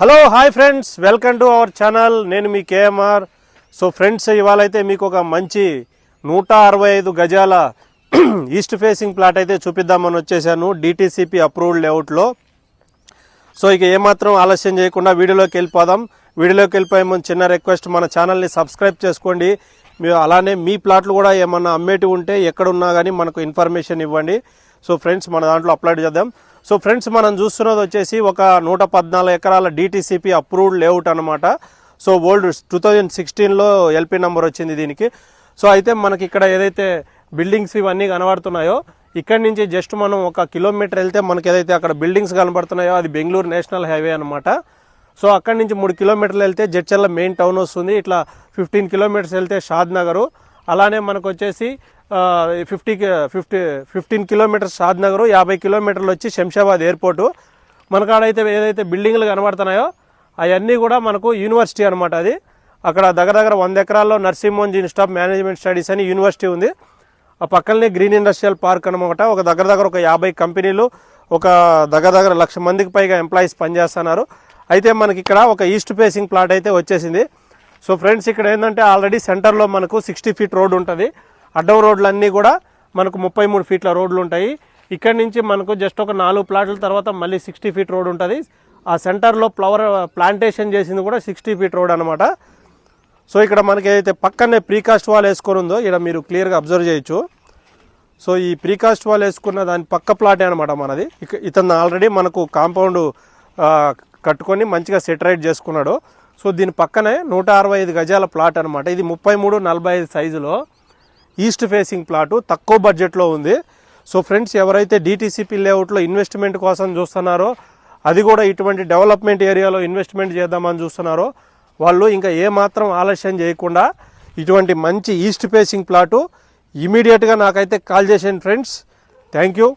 Hello hi friends welcome to our channel నేను మీ KMR. So friends ఇవాళ అయితే మీకు ఒక మంచి నూట అరవై ఐదు గజాల ఈస్ట్ ఫేసింగ్ ప్లాట్ అయితే చూపిద్దామని వచ్చేసాను. డిటీసీపీ అప్రూవ్డ్ లేఅవుట్లో సో ఇక ఏమాత్రం ఆలస్యం చేయకుండా వీడియోలోకి వెళ్ళిపోదాం. వీడియోలోకి వెళ్ళిపోయే ముందు చిన్న రిక్వెస్ట్ మన ఛానల్ని సబ్స్క్రైబ్ చేసుకోండి. మీరు అలానే మీ ప్లాట్లు కూడా ఏమన్నా అమ్మేటి ఉంటే ఎక్కడున్నా కానీ మనకు ఇన్ఫర్మేషన్ ఇవ్వండి. సో ఫ్రెండ్స్ మన దాంట్లో అప్లోడ్ చేద్దాం. సో ఫ్రెండ్స్ మనం చూస్తున్నది వచ్చేసి ఒక నూట పద్నాలుగు ఎకరాల డిటీసీపీ అప్రూవ్డ్ లేఅవుట్ అనమాట సో ఓల్డ్ టూ థౌజండ్ సిక్స్టీన్లో ఎల్పి నెంబర్ వచ్చింది దీనికి. సో అయితే మనకి ఇక్కడ ఏదైతే బిల్డింగ్స్ ఇవన్నీ కనబడుతున్నాయో ఇక్కడి నుంచి జస్ట్ మనం ఒక కిలోమీటర్ వెళ్తే మనకి ఏదైతే అక్కడ బిల్డింగ్స్ కనబడుతున్నాయో అది బెంగళూరు నేషనల్ హైవే అనమాట సో అక్కడి నుంచి మూడు కిలోమీటర్లు వెళ్తే జడ్చర్ల మెయిన్ టౌన్ వస్తుంది. ఇట్లా ఫిఫ్టీన్ కిలోమీటర్స్ వెళ్తే షాద్ నగరు. అలానే మనకు వచ్చేసి fifty fifty fifteen kilometres Shadnagar యాభై కిలోమీటర్లు వచ్చి శంషాబాద్ ఎయిర్పోర్టు. మనకాడైతే ఏదైతే బిల్డింగ్లు కనబడుతున్నాయో అవన్నీ కూడా మనకు యూనివర్సిటీ అనమాట అది. అక్కడ దగ్గర దగ్గర వంద ఎకరాల్లో నర్సింహోన్ ఆఫ్ మేనేజ్మెంట్ స్టడీస్ అని యూనివర్సిటీ ఉంది. ఆ పక్కనే గ్రీన్ ఇండస్ట్రియల్ పార్క్ అనమాట ఒక దగ్గర దగ్గర ఒక యాభై కంపెనీలు ఒక దగ్గర దగ్గర లక్ష మందికి పైగా ఎంప్లాయీస్ పనిచేస్తున్నారు. అయితే మనకి ఇక్కడ ఒక ఈస్ట్ ఫేసింగ్ ప్లాట్ అయితే వచ్చేసింది. సో ఫ్రెండ్స్ ఇక్కడ ఏంటంటే ఆల్రెడీ సెంటర్లో మనకు సిక్స్టీ ఫీట్ రోడ్ ఉంటుంది. అడ్డం రోడ్లన్నీ కూడా మనకు ముప్పై మూడు ఫీట్ల రోడ్లు ఉంటాయి. ఇక్కడ నుంచి మనకు జస్ట్ ఒక నాలుగు ప్లాట్ల తర్వాత మళ్ళీ సిక్స్టీ ఫీట్ రోడ్ ఉంటుంది. ఆ సెంటర్లో ఫ్లవర్ ప్లాంటేషన్ చేసింది కూడా సిక్స్టీ ఫీట్ రోడ్ అనమాట సో ఇక్కడ మనకి ఏదైతే పక్కనే ప్రీకాస్ట్ వాల్ వేసుకొని ఉందో ఇక్కడ మీరు క్లియర్గా అబ్జర్వ్ చేయొచ్చు. సో ఈ ప్రీకాస్ట్ వాల్ వేసుకున్న దాని పక్క ప్లాటే అనమాట మనది. ఇక ఇతను ఆల్రెడీ మనకు కాంపౌండ్ కట్టుకొని మంచిగా సెటరైట్ చేసుకున్నాడు. సో దీని పక్కనే నూట అరవై ఐదు గజాల ప్లాట్ అనమాట ఇది ముప్పై మూడు నలభై ఐదు సైజులో ఈస్ట్ ఫేసింగ్ ప్లాటు తక్కువ బడ్జెట్లో ఉంది. సో ఫ్రెండ్స్ ఎవరైతే డిటీసీపీ లేఅవుట్లో ఇన్వెస్ట్మెంట్ కోసం చూస్తున్నారో అది కూడా ఇటువంటి డెవలప్మెంట్ ఏరియాలో ఇన్వెస్ట్మెంట్ చేద్దామని చూస్తున్నారో వాళ్ళు ఇంకా ఏమాత్రం ఆలస్యం చేయకుండా ఇటువంటి మంచి ఈస్ట్ ఫేసింగ్ ప్లాటు ఇమీడియట్గా నాకైతే కాల్ చేసేయండి ఫ్రెండ్స్. Thank you.